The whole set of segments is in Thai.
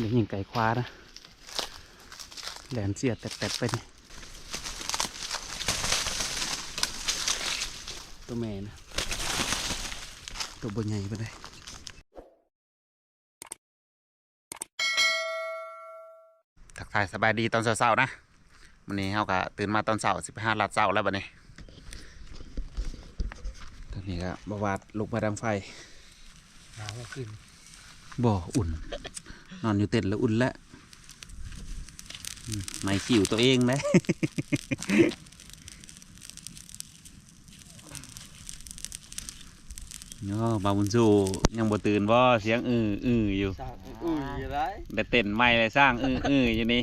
เดี๋ยวยิงไก่คว้านะแหลนเสียดแตะๆไปนี่ตัวแม่นะ ตัวบนใหญ่ไปเลยทักทายสบายดีตอนเช้าๆนะวันนี้เขาก็ตื่นมาตอนเช้าสิบห้าลัดเช้าแล้วบัดนี้ตอนนี้ก็บวาดลุกมาดังไฟหนาวขึ้นบ่อุ่น นอนอยู่เต็นท์แล้วอุ่นแล้วอืมไม่ขิวตัวเองนะโอ้บาบุญสู้ยังบ่ตื่นบ่เสียงอื้ออื้ออยู่สาวอุ้ยอะไรแต่เต้นใหม่เลยสร้างอื้ออื้ออยู่นี่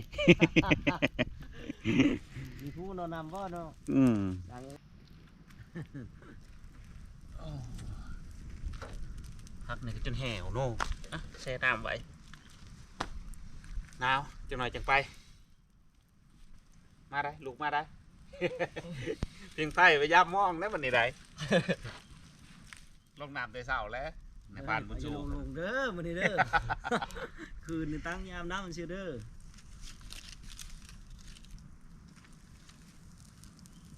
มีผู้นอนนำบ่เนาะอืมดังพักนี่ก็จนแหวโน่อะแช่น้ำไว้ หนาวจังหน่อยจังไป มาได้ลูกมาได้ เพียงไฟไปย่ามมองได้บันนี้ได้ ลงน้ำได้เศร้าแล้วในบ้านบุญชูลงลงเด้อมื้อนี้เด้อ คืนนี่ตั้งยามน้ำมันเชื่อเด้อ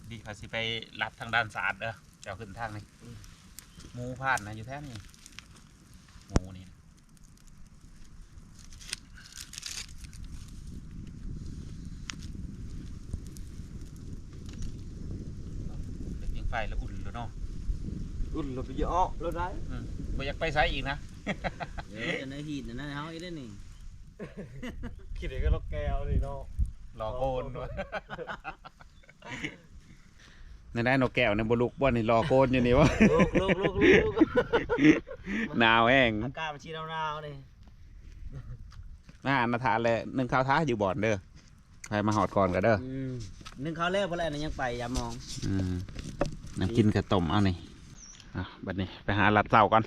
ดีเขาสิไปรับทางด้านศาสตร์เด้อเจ้าขึ้นทางนี้หมูผ่านนะอยู่แท้นี่หมูนี่นะเด็กเพียง ไฟแล้วอุ่นแล้วเนาะอุ่นเราไปเยอะแล้วได้อืมบ่อยากไปไซอีกนะ เดี๋ยวจะในหีดนะเฮาอีได้นี่คิดเองก็ล็อกแก้วนี่เนาะ รอโกนด้วย ในได้นกแก้วในบลุกบ่นี่รอโกนอยู่นี่วะ ลูกลูกลูกลูกหนาวแห้งอากาศมันชีหนาวๆนี่มาอานาทานเลยนึ่งข้าวท้าอยู่บ่อนเด้อใครมาหอดก่อนก็เด้ออืมนึ่งข้าวแล้วพอแล้วนี่ยังไปอย่ามอง อืม น้ำกินกับต้มเอานี่อะบัดนี้ไปหาลัดเต้าก่อน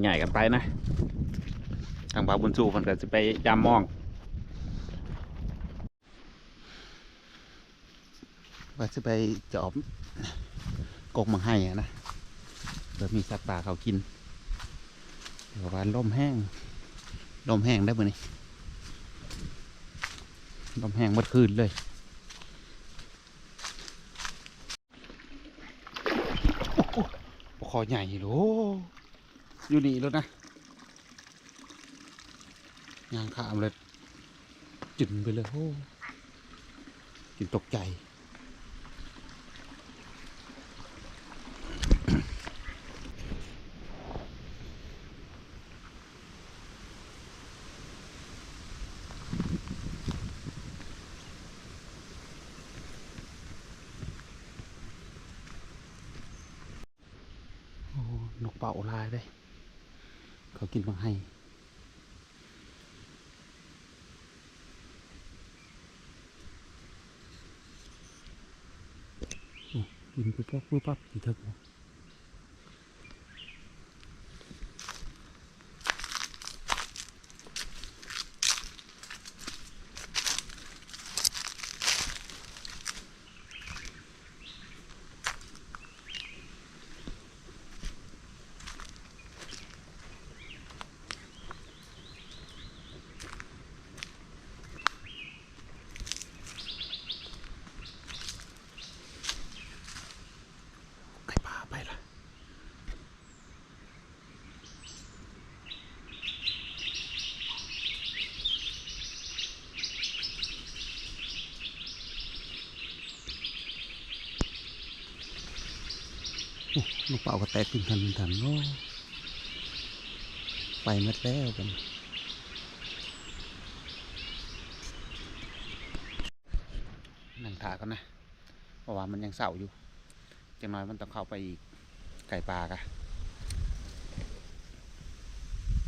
ใหญ่ๆกันไปนะ ทางบาวบุญสู้คนก็จะไปยามมองว่าจะไปจอบกกมังไห้อะนะเดี๋ยวมีสัตว์ป่าเขากินเดี๋ยวว่าลมแห้งลมแห้งได้ปะนี่ลมแห้งหมดคืนเลย คอใหญ่โลอยู่นี่แล้วนะยางขามเลยจึนไปเลยโอ้จึนตกใจ โอ้นกเป่าลายเลย เขากินมาให้ โอ้กินไปป๊อกปุ๊บปั๊บอีกเถอะไก่ป่าไปละ โอ้นกเป่าก็แตกตึงทันทันโอ้ไปหมดแล้วกันนั่งถากันนะเพราะว่ามันยังเสาอยู่จังน้อยมันต้องเข้าไปอีกไก่ปลากะ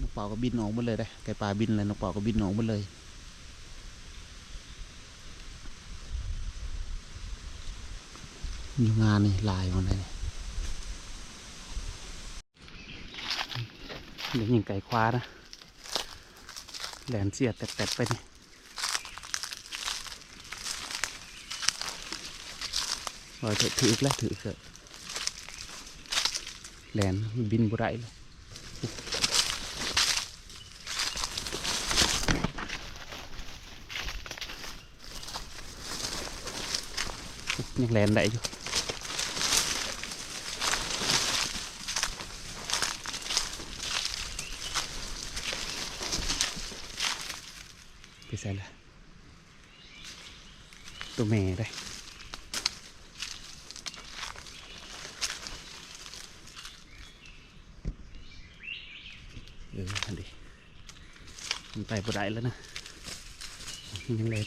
นกเป่าก็บินออกหมดเลยได้ไก่ปลาบินเลยนกเป่าก็บินออกหมดเลยอยู่งานนี่ลายมันเลย เดี๋ยวยิงไก่คว้านะแหลนเสียดแตดๆไปนี่เราจะถือแล้ถือเกิดแหลนบินบุไรเลยยังแหลนได้อยู่ ใส่ละตัวแม่ได้เอออันดีมันไปบ่ได้แล้วนะยังเล่น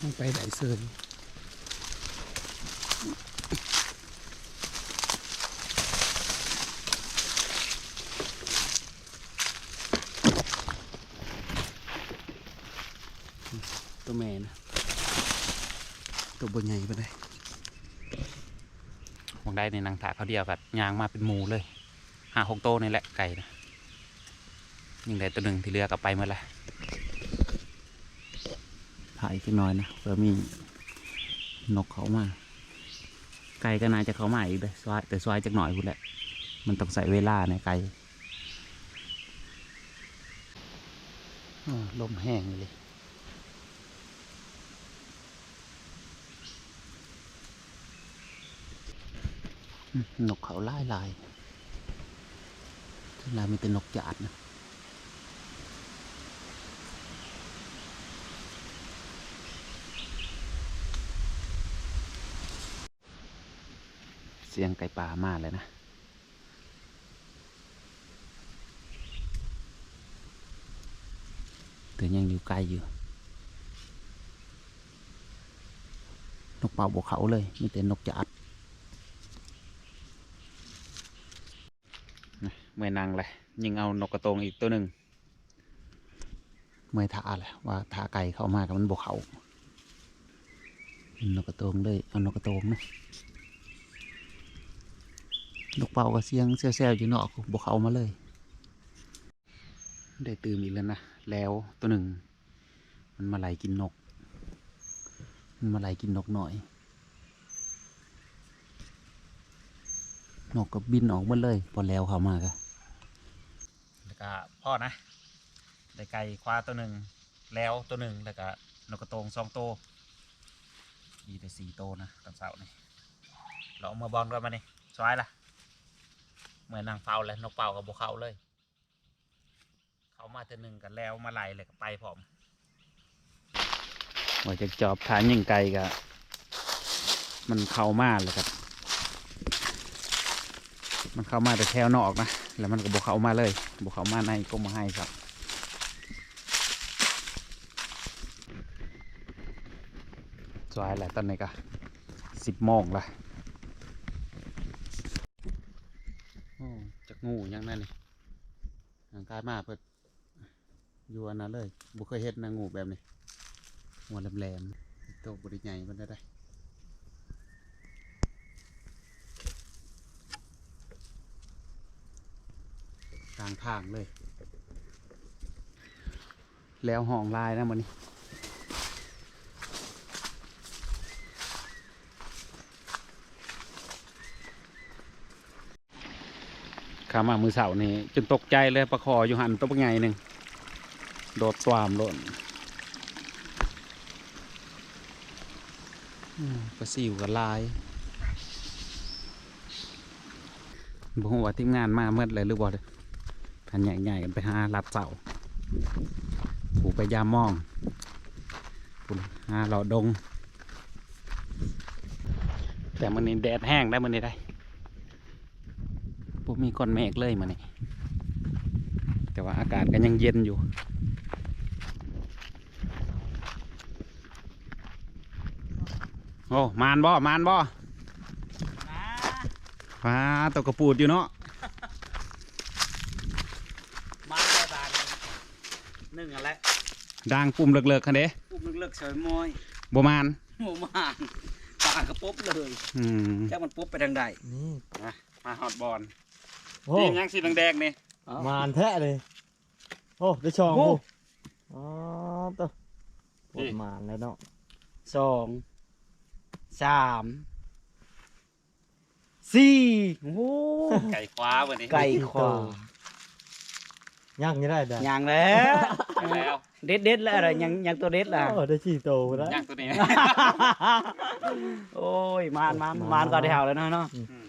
มันไปได้เซินตัวแม่นะ ตัวบนใหญ่ไปเลยหวงได้ ในนางถาเขาเดียวกับยางมาเป็นหมูเลยหาหกโตวนี่แหละไก่นะยิงได้ตัวหนึ่งที่เหลือกลับไปเมื่อไรถ่ายขึ้นน้อยนะเพื่อมีนกเขามา ไก่ก็น่าจะเขามาอีกเลยสวายแต่สวายจักหน่อยพูดแหละ มันต้องใส่เวลาในไก่อ้อลมแห้งเลย นกเขาไล่ลายทั้งลายมันเป็นนกจาดนะเสียงไก่ป่ามากเลยนะแต่ยังอยู่ไกลอยู่ นกเป่าบวเขาเลยมีแต่นกจาด เมื่อนางเลยยิงเอานกกระโตงอีกตัวหนึ่งเมื่อท่าแหละว่าท่าไก่เข้ามากับมันบกเขานกกระโตงเลยเอานกกระโตงนะนกเป่าก็เสียงเซี่ยวๆอยู่นอกบกเขามาเลย ได้ตื่นอีกแล้วนะแล้วตัวหนึ่ง มันมาไหลกินนก มันมาไหลกินนกหน่อยนกก็บินออกหมดเลยพอแล้วเขามากะ แล้วก็พ่อนะได้ไก่คว้าตัวหนึ่งแล้วตัวหนึ่งแล้วก็นกกระโตงสองตัวมีแต่สี่ตัวนะตอนเสาร์นี่เราเอามาบอลกันมานี่สวยล่ะเหมือนนางเฝ้าเลยนกเป่ากับบุเขาเลย เขามาตัวหนึ่งกันแล้วมาไล่เลยก็ไปพร้อมว่าจะจอบฐานยิงไก่กะมันเข้ามาเลยครับ มันเข้ามาแต่แถวนอกนะ แล้วมันก็บกเข้ามาเลยบกเข้ามาในก็มาให้ครับสวยแหละตอนนี้ก็สิบโมงละโอ้จักงูยังนั่นนี่ทางกายมาเปิดอยู่อันนั้นเลยบุเคยเห็นนะงูแบบนี้หัวแหลมๆโตวบริใหญ่มันได้ กลางทางเลย แล้วห้องลายนะมันนี่ขามามือเสานี่จนตกใจเลยประคออยู่หันตัวไงหนึ่งโดดสวามหล่นอืมปลาซิวกับลายบอกว่าทีมงานมาเมื่อไรหรือบ่ เด้อทันใหญ่ๆกันไปหาลัดเสาผูไปยามมองผูหาเราดง แต่มันนี้แดดแห้งได้มันนี้ได้ปุ๊มีก้อนเมฆเลยมันนี่แต่ว่าอากาศก็ยังเย็นอยู่โอ้มานบ่มานบ่นะฟ้าตกกระปูดอยู่เนาะ มาได้บานหนึ่งอะไร ด่างปุ่มเลิกๆคันเด้อุ้มเลือกๆเฉยมอยบ่มานหมูมานปากกระปุ๊บเลยอืมแค่มันปุ๊บไปทางใดนี่มาฮอตบอลโอ้นี่ยังสีแดงๆนี่มานแท้เลยโอ้ได้ช่องโอ้กูอ๋อตัวปวดมานแล้วเนาะสองสามสี่โอ้โหไก่คว้าวันนี้ไก่ขวาย่างยังได้เด้อยังแล้ว แล้วเด็ดเด็ดๆแล้วอะไรยังยังตัวเด็ดล่ะโอ้ได้สี่โตแล้วย่างตัวนี้โอ้ยมานมานมานก็ได้เห่าแล้วเนาะเนาะอืม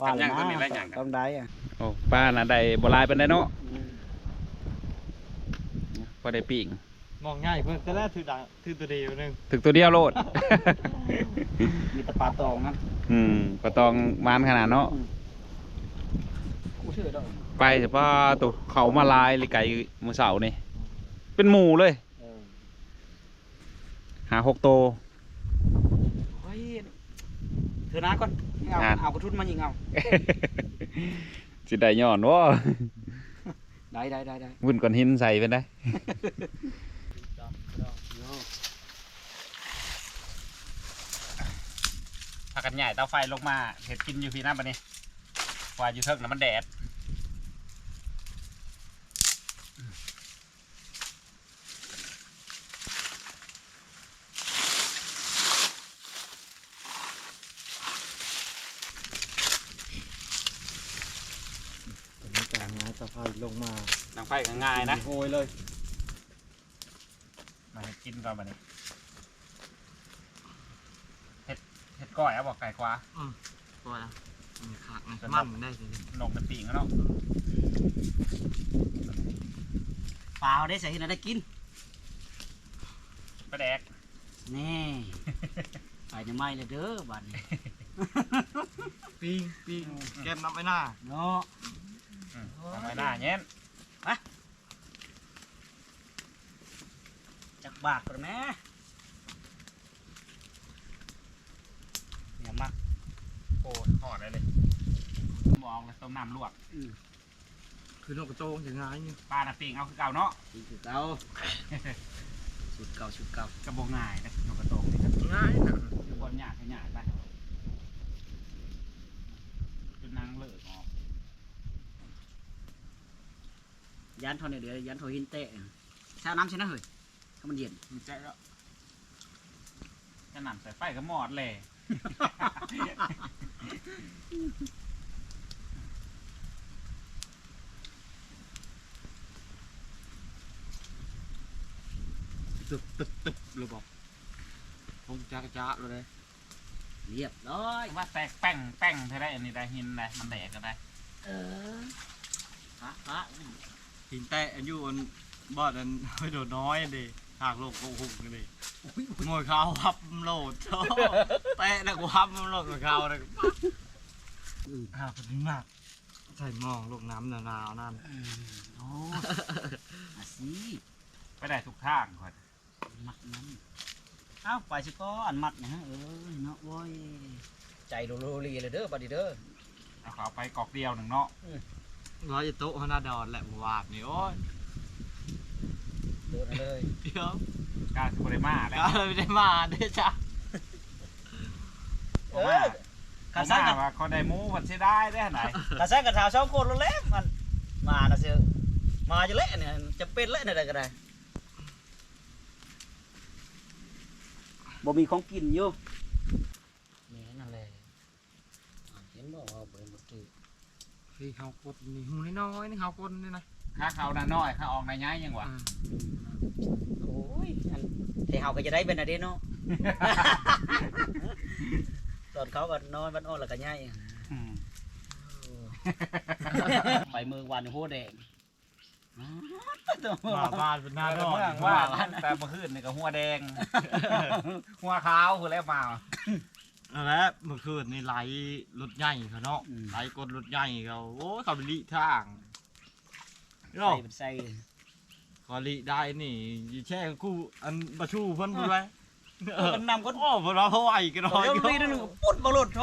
ว่าแล้วยังตัวนี้ไล่ยังกันต้องได้อะโอ้ป้าน่ะได้บ่หลายปานใดเนาะพอได้ปิ้งมองง่ายเพิ่นแต่แรกถือดังถือตัวเดียวนึงถึงตัวเดียวโลด มีแตะปลาตองนั่นอืมก็ต้องมานขนาดเนาะกูชื่อดอก ไปเฉพาะตัวเขามาลายเลยไก่มือเสานี่ เป็นหมูเลยเออหาหกตัวเฮ้ยเธอนะก่อนเอางานเอากระทุนมายิงเอาสิได้ย้อนว่าได้ได้ได้ได้วุ่นก้อนหินใส่เป็นได้พากันใหญ่เตาไฟลงมาเห็ดกินอยู่พี่น้ำปะนี่ว่าอยู่เทิงน้ำมันแดด ตอนนี้กลางงานสะพาย ลงมานังไฟก็ง่ายนะ โอยเลย มาเห็ดกินก่อนปะนี่เห็ดเห็ดก้อยเอาบอกไก่ควาตัวละมันขาดมันมันได้สินกเป็นปีกแล้วเนาะเปล่าได้ใส่ที่ไหนได้กินปลาแดกแน่ไปจะไม่เลยเด้อบัดนี้ ปิงปิงแก้มน้ำไปหน้า เนาะอืม ทำไมหน้าเงี้ยจักบาทก่อนแม่อย่ามักโอ้หอดได้เลยมองเลยต้มน้ำลวกคือนกกระโจงจะง่ายนี่ปลาหน้าปีกเอาคือเก่าเนาะคือเก่าชุดเก่าชุดเก่ากระบอกง่ายนะนกกระโตงนี่ครับง่ายนะคือบอลหยาดให้หยาดไปจนนางเลิกออก ยันทอนเดือดยันทอหินเตะแช่น้ำใช่ไหมเฮ้ยถ้ามันเย็นมีใจแล้วจะหนำใส่ไฟก็หมอดเลย ตึบตึบตึบเลยบอกคงจ้ากระจ้าเลย เรียบร้อยว่าแตกแป้งแป้งเท่าได้อันนี้ได้หินได้มันแดกก็ได้ เออพระพระ หินแตะอายุอันบอดอันไม่โดดน้อยดิหากโลกโกหกกันดิมวยเขาวับโลดโธ่แตะนะกูวับโลดมวยเขาเลยหากเป็นมากใส่หมองลงน้ำหนาวๆนั่นโอ้อาสิไปได้ทุกทางก่อนมักนั้นเอ้าไปสิก็อันมัดนะฮะเออเนาะโว้ยใจโลโลลีเลยเด้อบัดนี้เด้อเอาเขาไปกอกเดียวหนึ่งเนาะ ร้อยจะโต๊ะฮานาดอนแหละวาดนี่โอ้ยโดนเลยเดี๋ยวการสุริมาแล้วก็ไม่ได้มาเด้อจ้ะเออข้าข้าซ่าซ่ากับว่าคนได้หมูมันสิได้ได้ไหนข้าซ่ากับชาวช่องโคตรโลเล็มันมานะเสือมาจะเละเนี่ยจะเป็นเละเนี่ยได้ก็ได้บ่มีของกินอยู่แม่นั่นแหละเห็นบอกว่าเบิ่งบ่ตื่น พี่เขากดนี่หูน้อยๆนี่เขากดนี่นะข้าเขาน่ะน้อยข้าออกในย้ายยังวะโอ้ยอันแต่เฮาก็จะได้เป็นอะเด้เนาะ ตอนเขาก็นอนวันอ่อนแล้วก็ย่ายอืมไปเมืองวันโหแดงมาบ้านเป็นหน้าดอนเมืองว่าแต่เมื่อคืนนี่ก็หัวแดง หัวขาวคือแล้วมา นั่นแหละเมื่อคืนนี่ไหลรถใหญ่เขาเนาะอืม ไหลกดรถใหญ่เขาโอ้ยเขาไปลิทางใส่เนาะเป็นใส่เขาลิได้นี่อยู่แช่คู่อันประชูเพิ่นพูดไว้เออกันนำก็โอ้เพิ่นว่าเขาไหวกันเดี๋เนาะยวมีนั่นปุ๊ดบอลรถโถ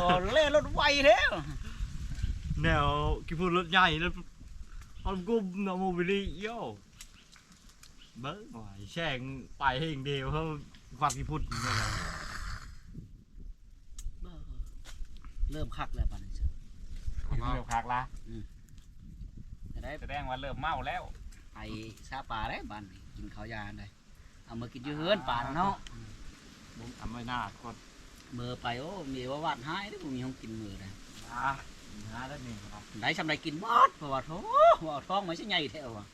บ่เล่นรถไวแท้แนวกี่พูดรถใหญ่แล้วเขากุมเนาะโมบิลิโย่เบิ้งไหวแช่งไปให้อย่างเดียวเขาความกี่พูดเนี่ยนะ เริ่มคักแล้วป่านนี้เจ้าเร็วคักละจะได้แสดงว่าเริ่มเมาแล้วไอ้ซาปลาได้บ้านนี้กินข้าวยาได้เอามากินอยู่เฮือนป่านเนาะทำไม่น่ากดเมื่อไปโอ้มีว่าวาดหายได้บ่มีห้องกินมือได้อะหาแล้วนี่ครับไหนทำไรกินบอดเพราะว่าโถว่าท้องมันใช่ใหญ่แท้ว่ะ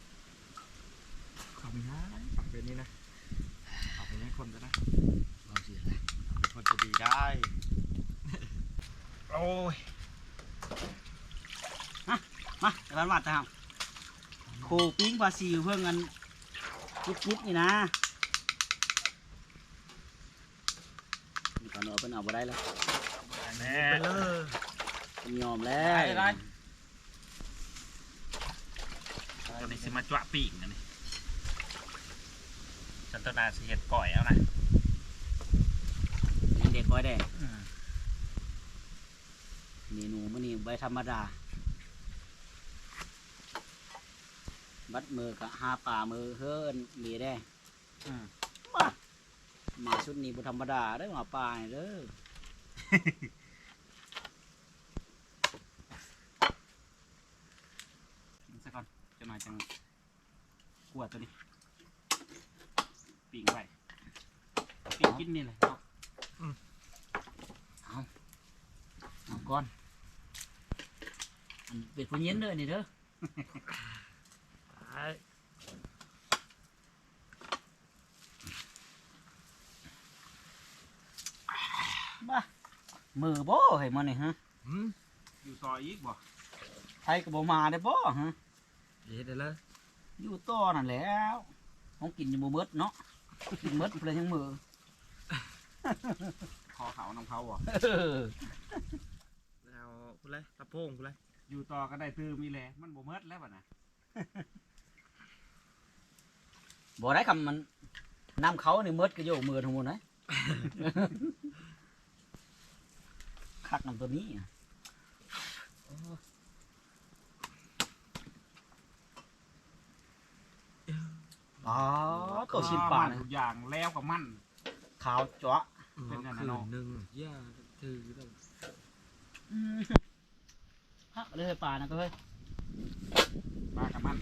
ขอบคุณนะฝากเป็นนี่นะฝากเป็นให้คนจะนะเอาสิอะไรคนจะดีได้ โอ้ยมาแต่บ้านวัดนะครับโคปิ้งปลาซิวเพื่อนกันจิ๊บจิ๊บนี่นะนี่ก่อนเอาเป็นเอาบ่ได้แล้วแม่ไปเลยเป็นยอมแล้ว ได้ได้ตัวนี้สิมาจ้วะปีกนะนี่ฉันตัวนาสิเห็ดก่อยเอานะยังเด็กก้อยแดงอืม เมนูมันนี่ใบธรรมดา บัดมือกับหาป่ามือเฮิร์นมีได้อืมมามาชุดนี้บุธรรมดาได้อมาป่านี่เด้อ กินซะก่อนจะมาจังขวดตัวนี้ปีกไว้ปีกกินนี่เลยเอาเอาก่อนอัน เป็นผู้เย็นเด้อนี่เด้อไอ้มามือบ่ให้มันนี่ฮะหืมอยู่ซอยอีกบ่ไทยก็บ่มาได้บ่ฮะเฮ็ดได้เลยอยู่ต่อนั่นแหล้วของกินอยู่บ่เบิดเนาะกินเบิดเพิ่นยังมือคอเขาน้ำเขาบ่เออแล้วพูดเลยตะโพงพูดเลย อยู่ต่อก็ได้ตื้อมีแหละมันบ่เมิดแล้วบ่นะบ่ได้คำมันน้ำเขานี่เมิดก็โยกมือทั้งหมดนะคักน้ำตัวนี้อะอ๋อตัวชิ้นปลามันะทุกอย่างแล้วกับมันขาวจ้วะเป็นอันนั้คืนนเนาะหนึ่งย่าถือต้องอืม ฮักเลยปลานะก็เฮ้ยปลากับมัน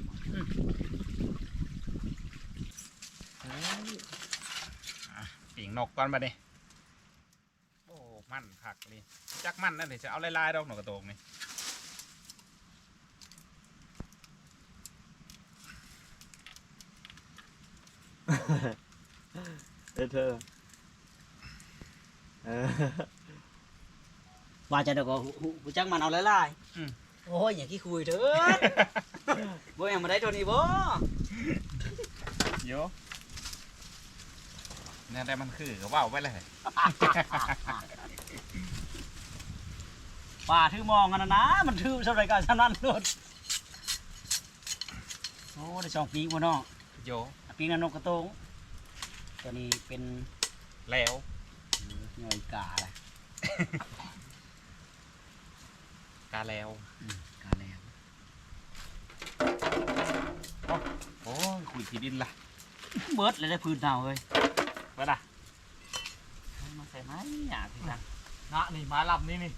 ปีงนกก่อนมาดิโอ้มันผักนี่จักมันนั่นเดี๋ยวจะเอาลายๆดอกหนกกระโตงนี่เออเธอเออ ว่าจะเดี๋ยวก็หูหูหูจักมันเอาไล่ๆโอ้ยอย่าขี้คุยเถอะบ่ยังมาได้ตัวนี้บ่โยเนี่ยแต่มันคือก็ว่าวไปเลยป่าถือมองกันนะนะมันถือเท่าไรกันฉะนั้นโลดโอ้ได้สองปีกบ่เนาะโยปีกนั้นนกกระโตงตัวนี้เป็นแล้วหน่อยกาแหละกาแล้วกาแลวโอ้ยขุยขีดินละเบิดเลยได้พื้นเน่าเฮ้ยเบิดอะเอามาใส่ไม้หยาพี่ตังนะนี่มาลับนี่นี่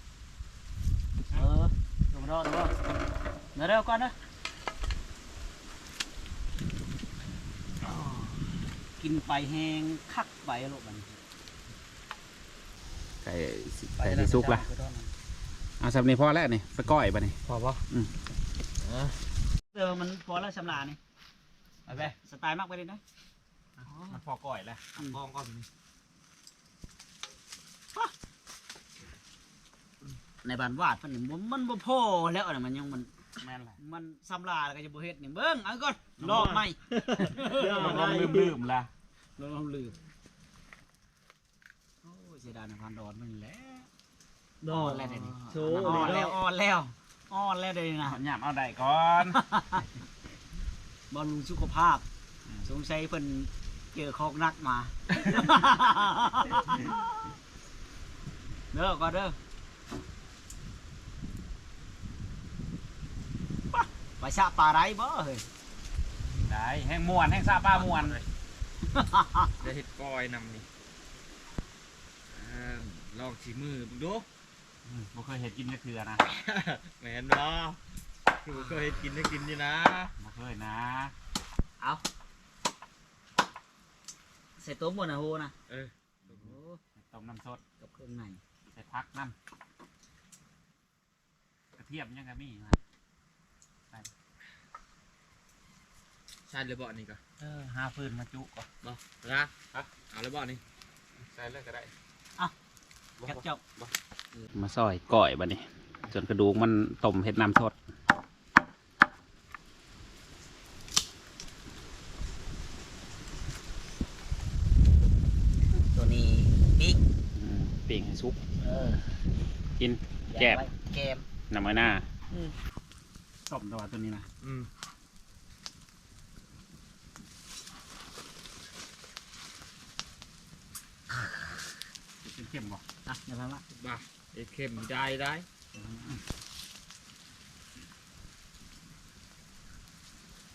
เออดูมาดอดูมาเดี๋ยวเร็วก่อนนะอ้อกินไปแหงคักไปลูกมันไก่ไก่ที่ซุกละ เอาสับนี่พอแล้วนี่ไปก้อยปะนี่พอปะอืมเออมันพอแล้วชำนาญนี่ไปไปสไตล์มากไปเลยนะมันพอก้อยแล้วกองก่อนนี่ในบ้านวาดมันนี่มันมันบ่พอแล้วนะมันยังมันแม่นแหละมันซ้ำลาแล้วก็จะบ่เฮ็ดนี่เบิ่งเอาก่อนลองใหม่ลองลืมลืมๆละลองลืมโอ้ยเสียดายนะพันดอนมันแหละ ดอกแล้วเดี๋ยวนี้โชอ่อนแล้วอ่อนแล้วอ่อนแล้วเดี๋ยวนี้นะหยามเอาได้ก่อนบอลลูนสุขภาพ สงสัยเพิ่นเจอคอกนักมา เด้อก่อนเด้อไปชะปลาไรบ่เฮ้ย ได้แห้งมวนแห้งซาป้ามวนจะเห็ดกอยนำนี่อ่าลองสีมือมึงดูอืม บ่เคยเห็ดกินก็คือนะแมนบ่คือเคยกินได้กินอยู่นะบ่เคยนะ เอาใส่ต้มบนนะโหนะเออโอ้ต้มน้ำสดกับเครื่องในใส่พักน้ำกระเทียมยังไงมีนะใช่เลยบ่อนี่ก็เออหาฟืนมาจุก่อนบ่นะเอาเลยบ่อนี่ใส่เลยก็ได้แคทเจ้า มาซอยก่อยบัดนี้จนกระดูกมันต้มเห็ดน้ำสดตัวนี้ปิ๊กอืมปีกให้ซุปเออกินแกบไว้แกมน้ำมันหน้าอืมต้มตัวตัวนี้นะอืมเข้มๆบ่อะเดี๋ยวพังละบ่า ไอ้เค็มได้ได้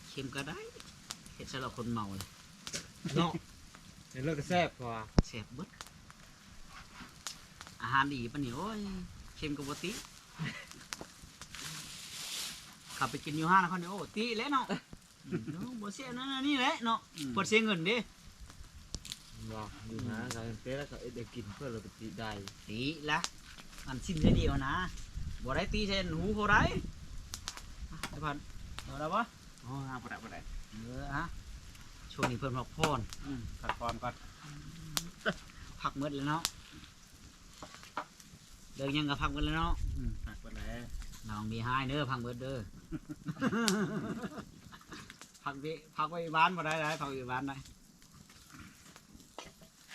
เค็มก็ได้เห็ดสำหรับคนเมาเลยเนาะเดี๋ยวเลิกก็แซ่บกว่าแซ่บเบิดอาหารดีปะเนี่ยโอ้ยเค็มกับปกติขับไปกินอยู่ห้างแล้วเขาเนี่ยโอ้ตีแล้วเนาะเนาะบ่เสียนั่นนี่แหละเนาะเปิดเสียเงินเด้บ่อยู่นะการเต้แล้วก็เด็กกินเพื่อเราไปตีได้ตีละ อันสิ้นเดียวนะบ่ได้ตีเส้นหูเขาได้อะเดี๋ยวพันเอาแล้วปะโอ้ห้าบ่ได้บ่ได้เออฮะช่วงนี้เพิ่นพักพรอืมผัดก่อนก่อนพักหมืดแล้วเนาะเดินยังกับพักหมืดแล้วเนาะอืมผักบ่ได้น้องมีให้เด้อพักหมืดเด้อพักวิพักไว้บ้านบ่ได้ได้พักไว้บ้านได้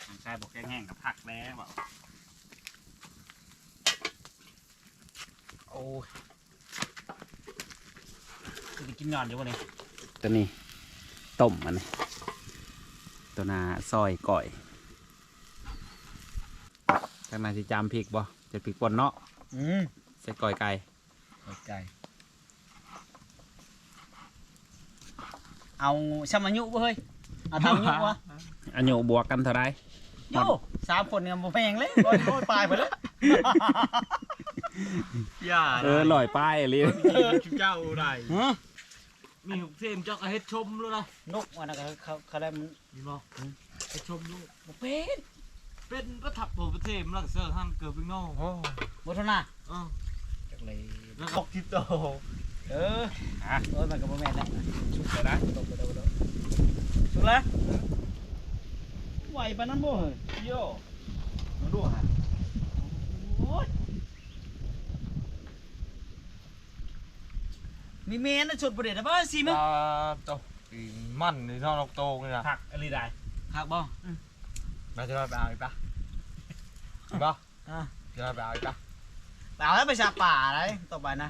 ทางชายบอกแห้งๆกับผักแล้วบ่โอ้ยจะกินนอนอยู่บ่นี่ตัวนี้ต้มอันนี้ตัวนาซอยก่อยทางนาสิจามพริกบ่จะพริกป่นเนาะอืมใส่ก่อยไก่ใจเอาชำอายุบ่เฮ้ยเอาทำอายุวะอายุบวกกันเท่าไรโย่สามคนเนี่ยบ่แพงเลยร้อยร้อยปลายไปเลย อย่าเออลอยป้ายอะไรชุเจ้าได้มีหุกเทมเจ้าก็เฮ็ดชมแล้วนะนกวันนั้นก็เขาเขาได้มันมีบ่เฮ็ดชมลูกบ่เป็นเป็นประทับโปรเทมแล้วก็เสื้อหั่นเกือบพิงโน่บ่เท่าน่ะเออจักเลยแล้วก็คิดโตเอออะเออมันก็บ่แม่นแล้วชุบเลยนะตกไปเด้อเด้อสุดแล้วไหวปานนั้นบ่เฮ้ยโย่มาดูฮะ โอ้ย มีเมนนะชดบ่ได้นะบ่สิมึงตาโตอีมันนี่นอนกโตนี่นะผักอะไรได้คักบ่มาจะไปเอาอีกปะจริงปะอะจะไปเอาอีกปะเอาแล้วไปสาป่าอะไรต่อไปนะ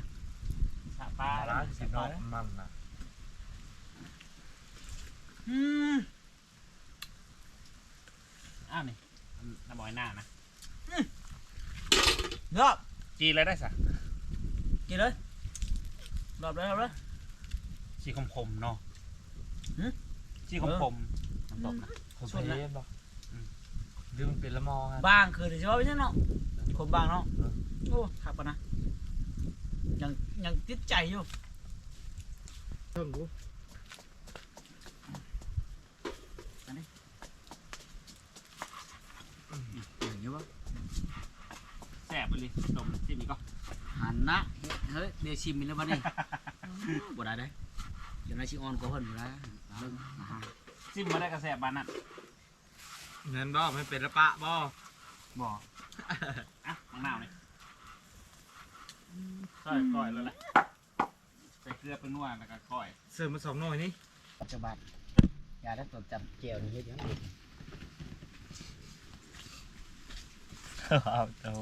สาปลาร้านสิบน้องมันนะอืมอ้าวนี่น้ำบอยหน้านะรอบจีเลยได้สะกินเลย รอบเลยรอบเลยชีคมคมๆเนาะหึชีคมคมๆน้ำตกนะผมส่วนไปละเล่นปะดูมันเป็นละมอฮะบางคือเฉพาะไม่ใช่เนาะคนบางเนาะโอ้ขับปะนะยังยังติดใจอยู่เพิ่มดูอย่างนี้วะแซ่บไปเลยดมจิ้มอีกก็ หันนะเฮ้ยเดี๋ยวชิมมีแล้วบ้านี่บ่ได้เด้อเดี๋ยวนายชิออนก็เพิ่นบ่ได้เบิ่งอาหารจิ้มมาได้กระแสบบานนั่นเงินบ่ไม่เป็นละปะบ่บอกอะมะนาวนี่ใส่ก้อยแล้วแหละใส่เกลือเป็นนวดแล้วก็ก้อยเสริมมาสองหน่อยนี่ปัจจุบันยาได้ตรวจจับเจียวนี่เฮ็ดหยังอีกครับเจ้า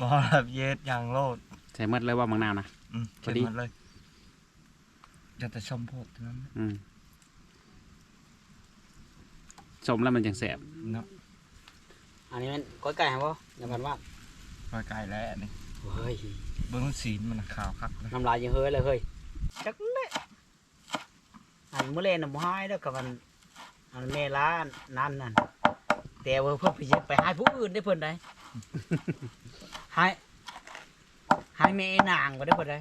บ่แบบเย็ดอย่างโลดใส่เมดเลยว่ามะนาวนะ อืมพอดีเข็มหมดเลยจะแต่ชมโพดเท่านั้นอืมชมแล้วมันจังแสบเนาะอันนี้มันก้อยไก่ฮะบ่อย่ามันว่าปลาไก่แล้วอันนี่เฮ้ยเบิ้งสีนมันน่ะขาวคักเลยน้ำลายยังเฮ้ยเลยเฮ้ยจักเละอันมื้อเล่นน่ะบ่หายเด้อกับมันอันเมล้านั่นนั่นแต่ว่าเพิ่นไปเฮ็ดไปหายผู้อื่นได้เพิ่นได้หายหายแม่นางก็ได้เพิ่นได้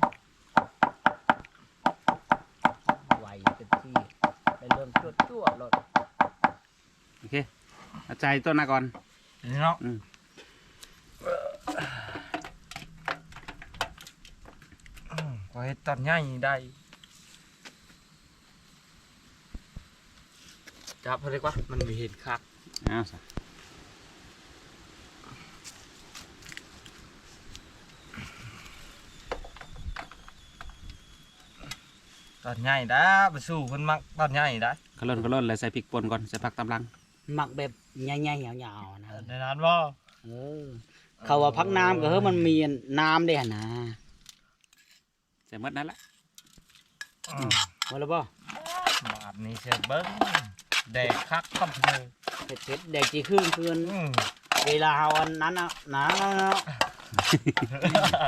ไวเป็นที่ได้เริ่มจั่วๆรถโอเคเอาใจต้นหน้าก่อนอันนี้เนาะอืมขอเฮ็ดตอนใหญ่ได้ จับเพิ่นดีกว่ามันมีเห็นคักอ้าว ตอนใหญ่ได้ไปสู้เพิ่นมักตอนใหญ่ได้กระล่นกระล่นเลยใส่พริกป่นก่อนใส่ผักตำลังหมักแบบใหญ่ๆยาวๆนะในนั้นบ่เออ เขาว่าพักน้ำก็เฮ้ยมันมีน้ำเด้หั่นนะใส่หมดนั่นแหละอืมว่าแล้วบ่บาทนี้เสียเบิ้งแดกคักคับเลยเผ็ดเผ็ดแดกจีครึ่งคืนอืมเวลาเฮาอันนั้นน่ะนะนะนะ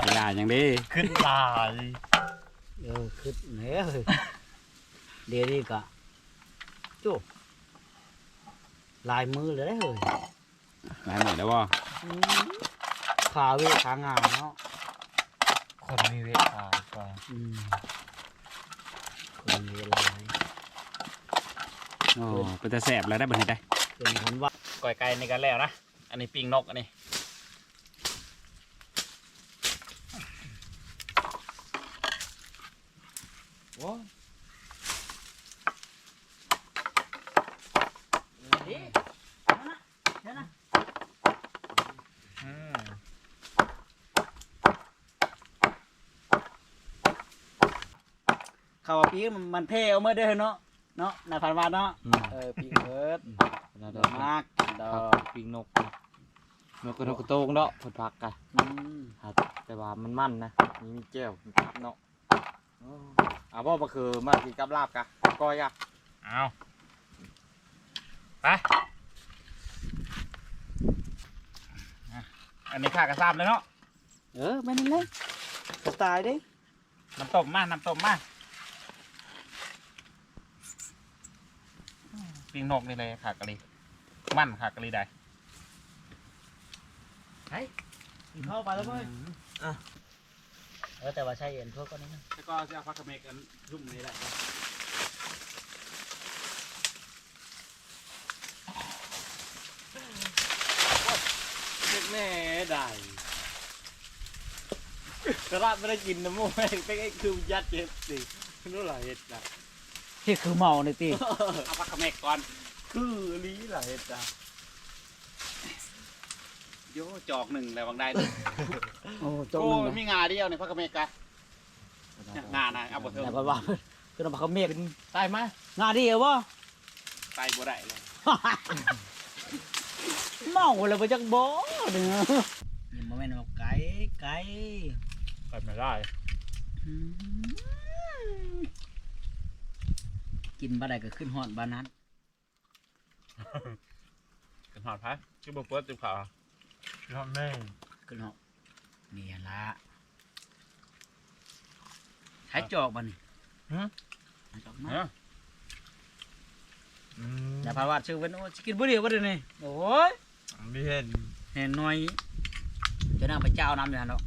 เวลาอย่างดีขึ้นตาย เออคือเฮ้ยเดี๋ยวนี้ก็โจ้ลายมือเลยเด้อเฮ้ยหลายหน่อยแล้วบ่อืมขาเวขางามเนาะคนมีเวลาดีกว่าอืมคนมีเวลาโอ้เป็นแต่แสบแล้วได้บัดนี้ได้เกินคนว่าก้อยไก่นี่กันแล้วนะ อันนี้ปิ้งนกอันนี้ โอ้ ดิเดี๋ยวนะ อืม เขาว่าปีมันมันเท่เอาเมื่อเด้อเนาะเนาะนายพันวาเนาะเออปีเอิร์ดน่าดอกมากดอกปิงนกนกกระนกกระโตงเนาะเพิ่นพักกันครับแต่ว่ามันมั่นนะมีมีแก้วมีครับเนาะโอ้อ่าบ่บ่คือมากินกับลาบกะก้อยกะเอาไปอันนี้ข้ากระซามเลยเนาะเออไม่นั่นเลยสไตล์เด้น้ำต้มมาน้ำต้มมา ปิ้งนกนี่เลยขากะลีมั่นขากะลีได้เข้าไปแล้วเว้ยเออแต่ว่าใช่เอ็นพวกก็นี่นะแล้วก็จะเอาพักกระเมกกันรุ่มนี่แหละเล็กแน่ได้กระลาบไม่ได้กินนะโม่แม่งไปไอ้คือยัดเจ็บสินู่นหลายเห็ดนะ ที่คือเมาในตีเอาพักกระเมกก่อน คือลีหลายเห็ดนะโยจอกหนึ่งแล้วบางได้หนึ่งโอ้โจโอ้งหนึ่งมีงาเดียวในพักกระเมกกันเนี่ยงานะเอาบทเถแต่อะว่าว่าคือเราเขาเมฆตายไหมงานดีเหรอวะไตบ่ได้เลยเมาเลยไปจักบ่เด้อนี่บ่แม่นว่าไก่ไก่ไปไม่ได้อืม กินบ่ได้ก็ขึ้นฮอดบ้านนั้นกันหอดพักชื่อบุกเปิดจุกขาชอบแม่งขึ้นฮอดนี่ละใช้จอกบ่นี่ใช้จอกมาเนาะอืมแต่พาว่าชื่อเว้นโอ้สิกินบ่เดียวบ่ได้นี่โอ้ยไม่เห็นแน่น้อยจะนั่งไปเจ้าน้ำอยู่หั่นเนาะ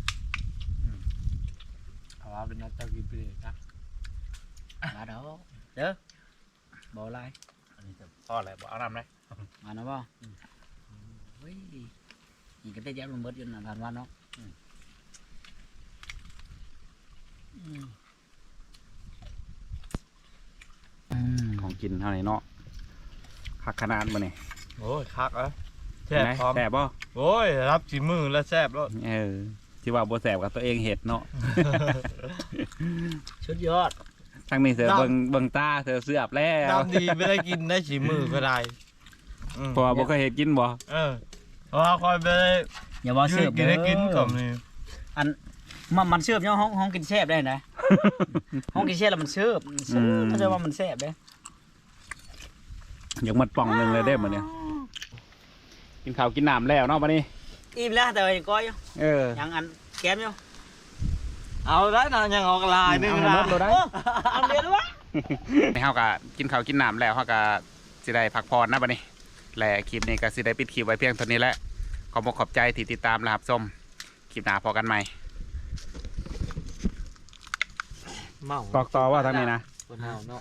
เอาว่าเป็นนักเจ้ากินไปเลยครับมาเด้อเด้อ บ่หลายอันนี้จะพ่ออะไรบอกเอาน้ำเลยมานะบ่โอ้ยนี่ก็ได้ยับลงเบิดอยู่น่ะผ่านว่าเนาะอืมอืมของกินเท่านี้เนาะคักขนาดบ่นี่โอ้ยคักเอ้ยแซ่บพร้อมแสบบ่โอ้ยรับจีมือแล้วแซ่บแล้วเออที่ว่าบ่แสบกับตัวเองเห็ดเนาะชุดยอด ทั้งนี้เธอเบิ่งเบิ่งตาเธอเสือบแล้วน้ำดีไม่ได้กินได้จีมือก็ได้อืมเพราะว่าบ่เคยเห็ดกินบ่เออเพราะว่าคอยไปได้อย่าว่ายืเสิร์ดฟกินได้กินก่อนเด้อนี่อันมันมันเสิร์ฟเนาะห้องห้องกินแซ่บได้นะห้องกินแซ่บแล้วมันเสิร์ฟมันเสิร์ฟไม่ใช่ว่ามันแซ่บเด้อยากมัดป่องหนึงเลยเด้อมื้อนี้กินข้าวกินน้ำแล้วเนาะบัดนี้ อิ่มแล้วแต่ว่ายังก้อยอยู่เออยังอันแก้มอยู่ เอาได้นะยังออกลายนึงเอาให้นะหมดเลยได้เอาเรียนวะให้เฮาก็กินข้าวกินน้ำแล้วเฮาก็สิได้พักผ่อนนะบัดนี้ และคลิปนี้ก็สิได้ปิดคลิปไว้เพียงเท่านี้แหละขอบอกขอบใจที่ติดตามและรับชมคลิปหน้าพอกันใหม่เมาบอกต่อว่าทางนี้นะคนเฮาเนาะ